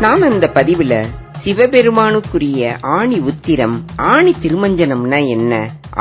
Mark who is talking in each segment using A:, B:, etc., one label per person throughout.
A: நாம இந்த பதிவுல சிவபெருமானுக்குரிய ஆணி உத்திரம் ஆணி திருமஞ்சனம்னா என்ன?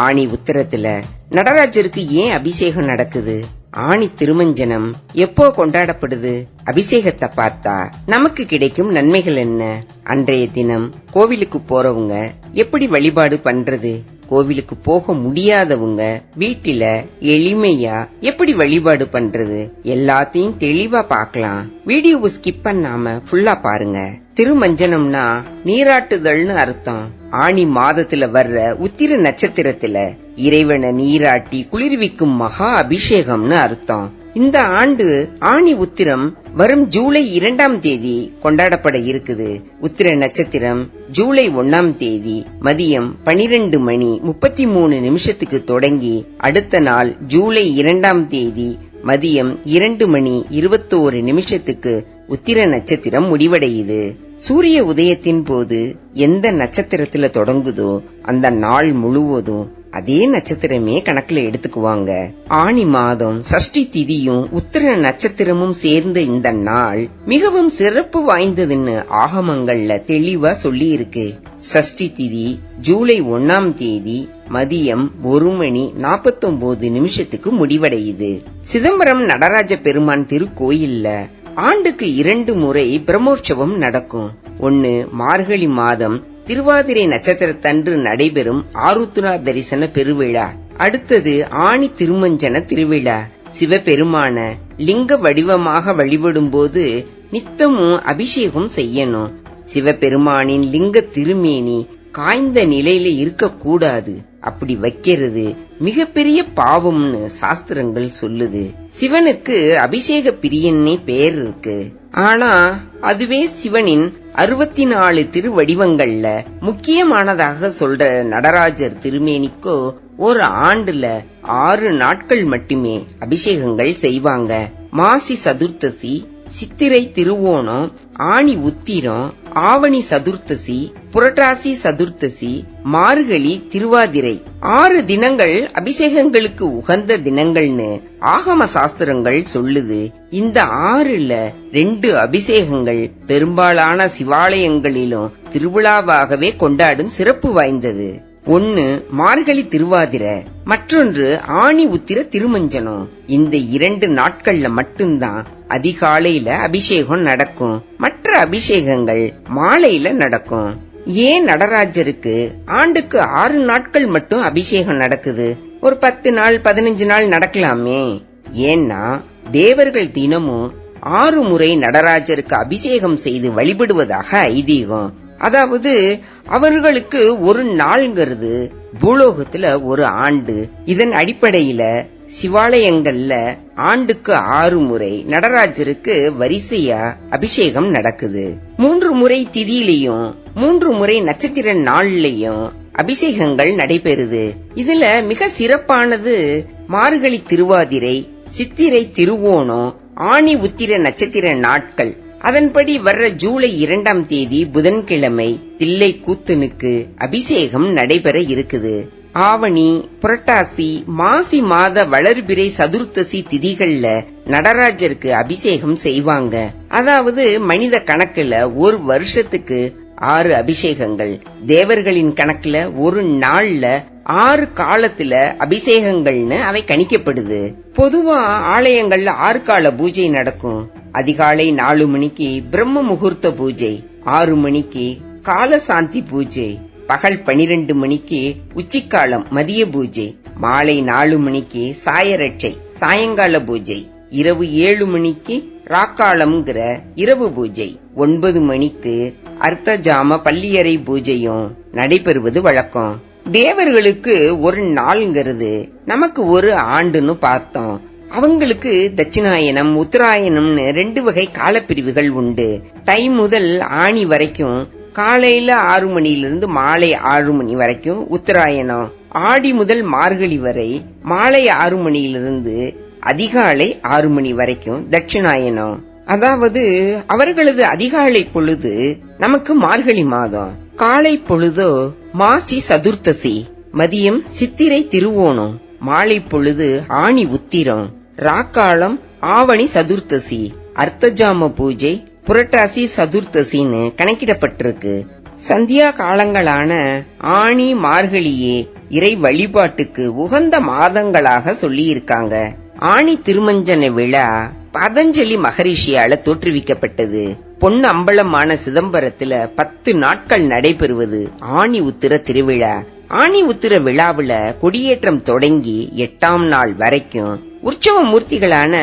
A: ஆணி உத்திரத்துல நடராஜருக்கு ஏன் அபிஷேகம் நடக்குது? ஆணி திருமஞ்சனம் எப்போ கொண்டாடப்படுது? அபிஷேகத்தை பார்த்தா நமக்கு கிடைக்கும் நன்மைகள் என்ன? அன்றைய தினம் கோவிலுக்கு போறவங்க எப்படி வழிபாடு பண்றது? கோவிலுக்கு போக முடியாதவங்க வீட்டில எளிமையா எப்படி வழிபாடு பண்றது? எல்லாத்தையும் தெளிவா பார்க்கலாம். வீடியோவை ஸ்கிப் பண்ணாம ஃபுல்லா பாருங்க. திருமஞ்சனம்னா நீராட்டுதல்னு அர்த்தம். ஆணி மாதத்துல வர்ற உத்திர நட்சத்திரத்துல இறைவனை நீராட்டி குளிர்விக்கும் மகா அபிஷேகம்னு அர்த்தம். இந்த ஆண்டு ஆணி உத்திரம் வரும் ஜூலை இரண்டாம் தேதி கொண்டாடப்பட இருக்குது. உத்திர நட்சத்திரம் ஜூலை ஒன்னாம் தேதி மதியம் பனிரெண்டு மணி முப்பத்தி மூணு நிமிஷத்துக்கு தொடங்கி அடுத்த நாள் ஜூலை இரண்டாம் தேதி மதியம் இரண்டு மணி இருபத்தோரு நிமிஷத்துக்கு உத்திர நட்சத்திரம் முடிவடையுது. சூரிய உதயத்தின் போது எந்த நட்சத்திரத்துல தொடங்குதோ அந்த நாள் முழுவதும் அதே நட்சத்திரமே கணக்குல எடுத்துக்குவாங்க. ஆணி மாதம் சஷ்டி திதியும் உத்திர நட்சத்திரமும் சேர்ந்த இந்த நாள் மிகவும் சிறப்பு வாய்ந்ததுன்னு ஆகமங்கள்ல தெளிவா சொல்லி இருக்கு சஷ்டி திதி ஜூலை ஒன்னாம் தேதி மதியம் ஒரு மணி நாப்பத்தொன்பது நிமிஷத்துக்கு முடிவடையுது. சிதம்பரம் நடராஜ பெருமான் திருக்கோயில்ல ஆண்டுக்கு இரண்டு முறை பிரம்மோற்சவம் நடக்கும். ஒன்னு மார்கழி மாதம் திருவாதிரை நட்சத்திரத்தன்று நடைபெறும் ஆருத்ரா தரிசன பெருவிழா. அடுத்தது ஆணி திருமஞ்சன திருவிழா. சிவபெருமான லிங்க வடிவமாக வழிபடும் போது நித்தமும் அபிஷேகம் செய்யணும். சிவபெருமானின் லிங்க திருமேனி காய்ந்த நிலையில இருக்கக்கூடாது. அப்படி வைக்கிறது. மிகப்பெரிய பாவம்னு சாஸ்திரங்கள் சொல்லுது. சிவனுக்கு அபிஷேக பிரியன்னே பேர் இருக்கு. ஆனா அதுவே சிவனின் அறுபத்தி நாலு திருவடிவங்கள்ல முக்கியமானதாக சொல்ற நடராஜர் திருமேனிக்கோ ஒரு ஆண்டுல ஆறு நாட்கள் மட்டுமே அபிஷேகங்கள் செய்வாங்க. மாசி சதுர்த்தசி சித்திரை திருவோணம் ஆணி உத்திரம் ஆவணி சதுர்த்தசி புரட்டாசி சதுர்த்தசி மார்கழி திருவாதிரை. ஆறு தினங்கள் அபிஷேகங்களுக்கு உகந்த தினங்கள்னு ஆகம சாஸ்திரங்கள் சொல்லுது. இந்த ஆறுல ரெண்டு அபிஷேகங்கள் பெரும்பாலான சிவாலயங்களிலும் திருவிழாவாகவே கொண்டாடும் சிறப்பு வாய்ந்தது. ஒன்னு மார்கழி திருவாதிர மற்றொன்று ஆணி உத்திர திருமஞ்சனம். இந்த இரண்டு நாட்கள்ல மட்டும்தான் அதிகாலையில அபிஷேகம் நடக்கும். மற்ற அபிஷேகங்கள் மாலையில நடக்கும். ஏன் நடராஜருக்கு ஆண்டுக்கு ஆறு நாட்கள் மட்டும் அபிஷேகம் நடக்குது? ஒரு பத்து நாள் பதினஞ்சு நாள் நடக்கலாமே. ஏன்னா தேவர்கள் தினமும் ஆறு முறை நடராஜருக்கு அபிஷேகம் செய்து வழிபடுவதாக ஐதீகம். அதாவது அவர்களுக்கு ஒரு நாள்ங்கிறது பூலோகத்துல ஒரு ஆண்டு. இதன் அடிப்படையில சிவாலயங்கள்ல ஆண்டுக்கு ஆறு முறை நடராஜருக்கு வரிசையா அபிஷேகம் நடக்குது. மூன்று முறை திதியிலையும் மூன்று முறை நட்சத்திர நாள்லயும் அபிஷேகங்கள் நடைபெறுது. இதுல மிக சிறப்பானது மார்கழி திருவாதிரை சித்திரை திருவோணம் ஆணி உத்திர நட்சத்திர நாட்கள். அதன்படி வர்ற ஜூலை இரண்டாம் தேதி புதன்கிழமை தில்லை கூத்துனுக்கு அபிஷேகம் நடைபெற இருக்குது. ஆவணி புரட்டாசி மாசி மாத வளர்பிறை சதுர்த்தசி திதிகள்ல நடராஜருக்கு அபிஷேகம் செய்வாங்க. அதாவது மனித கணக்குல ஒரு வருஷத்துக்கு ஆறு அபிஷேகங்கள். தேவர்களின் கணக்குல ஒரு நாள்ல ஆறு காலத்துல அபிஷேகங்கள்னு அவை கணிக்கப்படுது. பொதுவா ஆலயங்கள்ல ஆறு கால பூஜை நடக்கும். அதிகாலை நாலு மணிக்கு பிரம்ம முகூர்த்த பூஜை ஆறு மணிக்கு காலசாந்தி பூஜை பகல் பனிரெண்டு மணிக்கு உச்சிக்காலம் மதிய பூஜை மாலை நாலு மணிக்கு சாயரட்சை சாயங்கால பூஜை இரவு ஏழு மணிக்கு ராக்காலம்ங்கிற இரவு பூஜை ஒன்பது மணிக்கு அர்த்தஜாம பள்ளியறை பூஜையும் நடைபெறுவது வழக்கம். தேவர்களுக்கு ஒரு நாள்ங்கிறது. நமக்கு ஒரு ஆண்டுன்னு பார்த்தோம். அவங்களுக்கு தட்சிணாயனம் உத்தராயணம்னு ரெண்டு வகை காலப்பிரிவுகள் உண்டு. தை முதல் ஆணி வரைக்கும் காலையில ஆறு மணியிலிருந்து மாலை ஆறு மணி வரைக்கும் உத்தராயணம். ஆடி முதல் மார்கழி வரை மாலை ஆறு மணியிலிருந்து அதிகாலை ஆறு மணி வரைக்கும் தட்சிணாயனம். அதாவது அவர்களது அதிகாலை பொழுது நமக்கு மார்கழி மாதம். காலை பொழுதோ மாசி சதுர்த்தசி மதியம் சித்திரை திருவோணம் மாலை பொழுது ஆணி உத்திரம் ராக்காலம் ஆவணி சதுர்த்தசி அர்த்தஜாம பூஜை புரட்டாசி சதுர்த்தசின்னு கணக்கிடப்பட்டிருக்கு. சந்தியா காலங்களான ஆணி மார்கழியே இறை வழிபாட்டுக்கு உகந்த மாதங்களாக சொல்லியிருக்காங்க. ஆணி திருமஞ்சன விழா பதஞ்சலி மகரிஷியால தோற்றுவிக்கப்பட்டது. பொன் அம்பலமான சிதம்பரத்துல பத்து நாட்கள் நடைபெறுவது ஆணி உத்திர திருவிழா. ஆணி உத்திர விழாவுல கொடியேற்றம் தொடங்கி எட்டாம் நாள் வரைக்கும் உற்சவ மூர்த்திகளான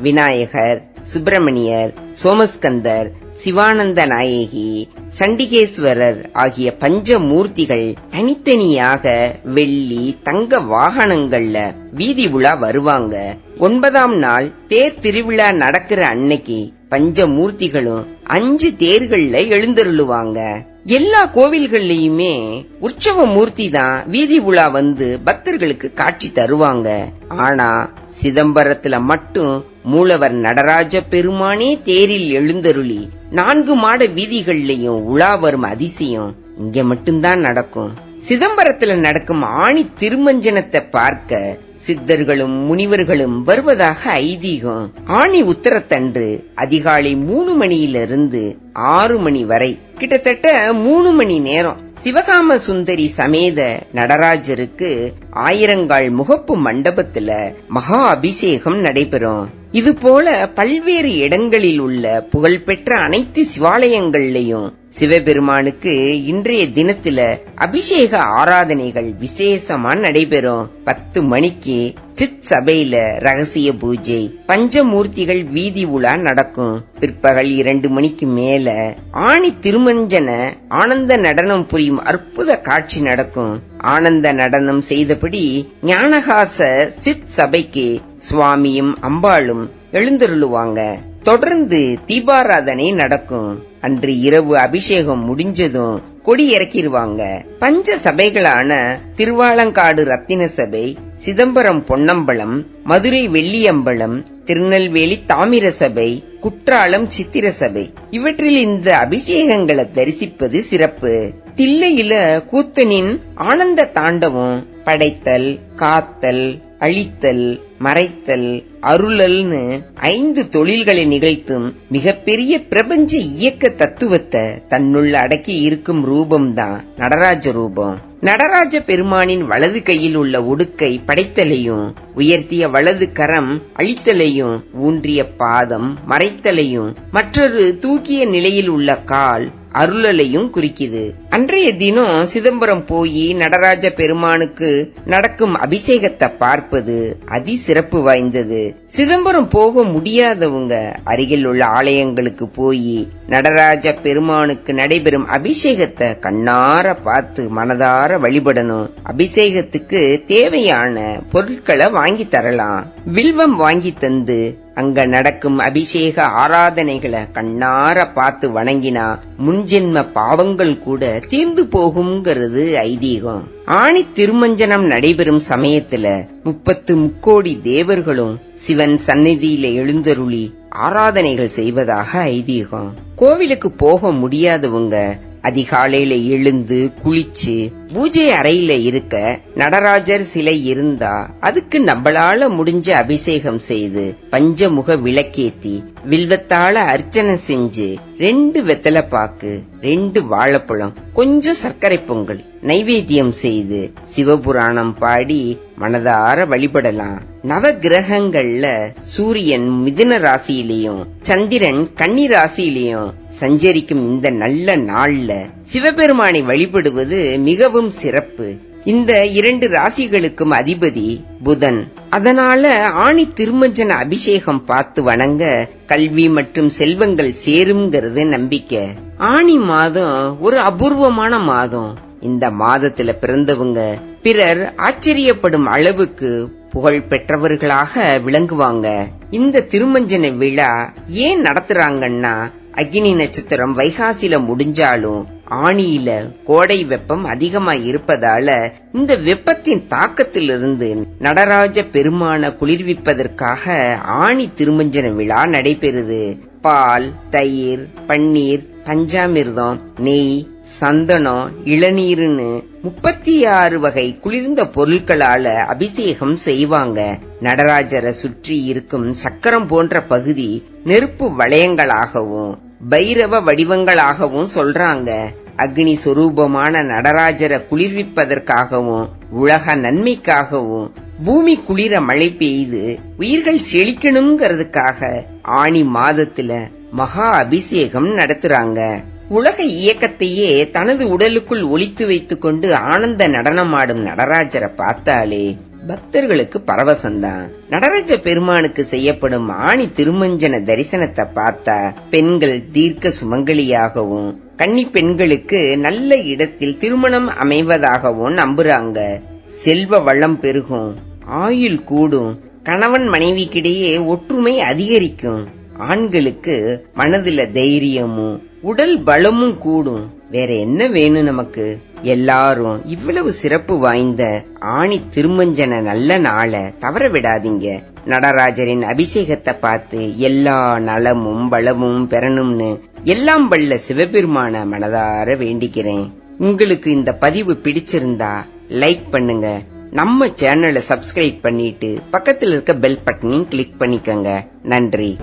A: விநாயகர் சுப்பிரமணியர் சோமஸ்கந்தர் சிவானந்த நாயகி சண்டிகேஸ்வரர் ஆகிய பஞ்ச மூர்த்திகள் தனித்தனியாக வெள்ளி தங்க வாகனங்கள்ல வீதி உலா வருவாங்க. ஒன்பதாம் நாள் தேர் திருவிழா நடக்கிற அன்னைக்கு பஞ்ச மூர்த்திகளும் அஞ்சு தேர்கள்ல எழுந்தருளுவாங்க. எல்லா கோவில்கள்லயுமே உற்சவ மூர்த்தி தான் வீதி உலா வந்து பக்தர்களுக்கு காட்சி தருவாங்க. ஆனா சிதம்பரத்துல மட்டும் மூலவர் நடராஜ பெருமானே தேரில் எழுந்தருளி நான்கு மாட வீதிகள்லயும் உலா வரும் அதிசயம் இங்க மட்டும்தான் நடக்கும். சிதம்பரத்துல நடக்கும் ஆணி திருமஞ்சனத்தை பார்க்க சித்தர்களும் முனிவர்களும் வருவதாக ஐதீகம். ஆணி உத்தரத்தன்று அதிகாலை மூணு மணியிலிருந்து ஆறு மணி வரை. கிட்டத்தட்ட மூணு மணி நேரம். சிவகாம சுந்தரி சமேத நடராஜருக்கு ஆயிரங்கால் முகப்பு மண்டபத்துல மகா அபிஷேகம் நடைபெறும். இது போல பல்வேறு இடங்களில் உள்ள புகழ்பெற்ற அனைத்து சிவாலயங்கள்லயும் சிவபெருமானுக்கு இன்றைய தினத்துல அபிஷேக ஆராதனைகள் விசேஷமா நடைபெறும். பத்து மணிக்கு சித் சபையில ரகசிய பூஜை பஞ்சமூர்த்திகள் வீதி உலா நடக்கும். பிற்பகல் இரண்டு மணிக்கு மேல ஆணி திருமஞ்சன ஆனந்த நடனம் புரியும் புரியும் அற்புத காட்சி நடக்கும். ஆனந்த நடனம் செய்தபடி ஞானகாச சித் சபைக்கு சுவாமியும் அம்பாளும் எழுந்தருளுவாங்க. தொடர்ந்து தீபாராதனை நடக்கும். அன்று இரவு அபிஷேகம் முடிஞ்சதும் கொடி இறக்கிடுவாங்க பஞ்ச சபைகளான திருவாலங்காடு ரத்தின சபை சிதம்பரம் பொன்னம்பலம் மதுரை வெள்ளியம்பலம் திருநெல்வேலி தாமிர சபை குற்றாலம் சித்திர சபை. இவற்றில் இந்த அபிஷேகங்களை தரிசிப்பது சிறப்பு. தில்லையில கூத்தனின் ஆனந்த தாண்டவம் படைத்தல் காத்தல் அழித்தல் மறைத்தல் அருளல்னு ஐந்து தொழில்களை நிகழ்த்தும் மிகப்பெரிய பிரபஞ்ச இயக்க தத்துவத்தை தன்னுள்ள அடக்கி இருக்கும் ரூபம்தான் நடராஜ ரூபம். நடராஜ பெருமானின் வலது கையில் உள்ள ஒடுக்கை படைத்தலையும் உயர்த்திய வலது கரம் அழித்தலையும் ஊன்றிய பாதம் மறைத்தலையும் மற்றொரு தூக்கிய நிலையில் உள்ள கால் அருளலையும் குறிக்குது. அன்றைய தினம் சிதம்பரம் போய் நடராஜ பெருமானுக்கு நடக்கும் அபிஷேகத்தை பார்ப்பது அதி சிறப்பு வாய்ந்தது. சிதம்பரம் போக முடியாதவங்க அருகில் உள்ள ஆலயங்களுக்கு போய் நடராஜ பெருமானுக்கு நடைபெறும் அபிஷேகத்தை கண்ணார பார்த்து மனதார வழிபடணும். அபிஷேகத்துக்கு தேவையான பொருட்களை வாங்கி தரலாம். வில்வம் வாங்கி தந்து அங்க நடக்கும் அபிஷேக ஆராதனைகளை கண்ணார பார்த்து வணங்கினா முன்ஜென்ம பாவங்கள் கூட தீர்ந்து போகுங்கிறது ஐதீகம். ஆணி திருமஞ்சனம் நடைபெறும் சமயத்துல முப்பத்து முக்கோடி தேவர்களும் சிவன் சந்நிதியில எழுந்தருளி ஆராதனைகள் செய்வதாக ஐதீகம். கோவிலுக்கு போக முடியாதவங்க அதிகாலையில எழுந்து குளிச்சு பூஜை அறையில இருக்க நடராஜர் சிலை இருந்தா அதுக்கு நம்மளால முடிஞ்ச அபிஷேகம் செய்து பஞ்சமுக விளக்கேத்தி வில்வத்தால அர்ச்சனை செஞ்சு ரெண்டு வெத்தலை பாக்கு ரெண்டு வாழைப்பழம் கொஞ்சம் சர்க்கரை பொங்கல் நைவேத்தியம் செய்து சிவபுராணம் பாடி மனதார வழிபடலாம். நவ கிரகங்கள்ல சூரியன் மிதுன ராசியிலையும் சந்திரன் கன்னி ராசியிலையும் சஞ்சரிக்கும் இந்த நல்ல நாள்ல சிவபெருமானை வழிபடுவது மிகவும் சிறப்பு. இந்த இரண்டு ராசிகளுக்கும் அதிபதி புதன். அதனால ஆணி திருமஞ்சன அபிஷேகம் பார்த்து வணங்க கல்வி மற்றும் செல்வங்கள் சேரும்ங்கிறது நம்பிக்கை. ஆணி மாதம் ஒரு அபூர்வமான மாதம். இந்த மாதத்துல பிறந்தவங்க பிறர் ஆச்சரியப்படும் அளவுக்கு புகழ் பெற்றவர்களாக விளங்குவாங்க. இந்த திருமஞ்சன விழா ஏன் நடத்துறாங்கன்னா அக்னி நட்சத்திரம் வைகாசில முடிஞ்சாலும் ஆணியில கோடை வெப்பம் அதிகமாய் இருப்பதால இந்த வெப்பத்தின் தாக்கத்திலிருந்து நடராஜ பெருமான குளிர்விப்பதற்காக ஆணி திருமஞ்சன விழா நடைபெறுது. பால் தயிர் பன்னீர் பஞ்சாமிர்தம் நெய் சந்தனம் இளநீர்னு முப்பத்தி ஆறு வகை குளிர்ந்த பொருட்களால அபிஷேகம் செய்வாங்க. நடராஜரை சுற்றி இருக்கும் சக்கரம் போன்ற பகுதி நெருப்பு வளையங்களாகவும் பைரவ வடிவங்களாகவும் சொல்றாங்க. அக்னி சொரூபமான நடராஜரை குளிர்விப்பதற்காகவும் உலக நன்மைக்காகவும் பூமி குளிர மழை பெய்து உயிர்கள் செழிக்கணுங்கிறதுக்காக ஆணி மாதத்துல மகா அபிஷேகம் நடத்துறாங்க. உலக இயக்கத்தையே தனது உடலுக்குள் ஒளித்து வைத்துக் கொண்டு ஆனந்த நடனமாடும் நடராஜரை பார்த்தாலே பக்தர்களுக்கு பரவசம்தான் நடராஜ பெருமானுக்கு செய்யப்படும் ஆணி திருமஞ்சன தரிசனத்தை பார்த்தா பெண்கள் தீர்க்க சுமங்கலியாகவும் கன்னி பெண்களுக்கு நல்ல இடத்தில் திருமணம் அமைவதாகவும் நம்புறாங்க. செல்வ வளம் பெருகும் ஆயுள் கூடும் கணவன் மனைவிக்கிடையே ஒற்றுமை அதிகரிக்கும். ஆண்களுக்கு மனதுல தைரியமும் உடல் பலமும் கூடும். வேற என்ன வேணும் நமக்கு? எல்லாரும் இவ்வளவு சிறப்பு வாய்ந்த ஆணி திருமஞ்சன நல்ல நாளை தவற விடாதீங்க. நடராஜரின் அபிஷேகத்தை பார்த்து எல்லா நலமும் பலமும் பெறணும்னு எல்லாம் வல்ல சிவபெருமான மனதார வேண்டிக்கிறேன். உங்களுக்கு இந்த பதிவு பிடிச்சிருந்தா லைக் பண்ணுங்க. நம்ம சேனலை சப்ஸ்கிரைப் பண்ணிட்டு பக்கத்துல இருக்க பெல் பட்டனையும் கிளிக் பண்ணிக்கங்க. நன்றி.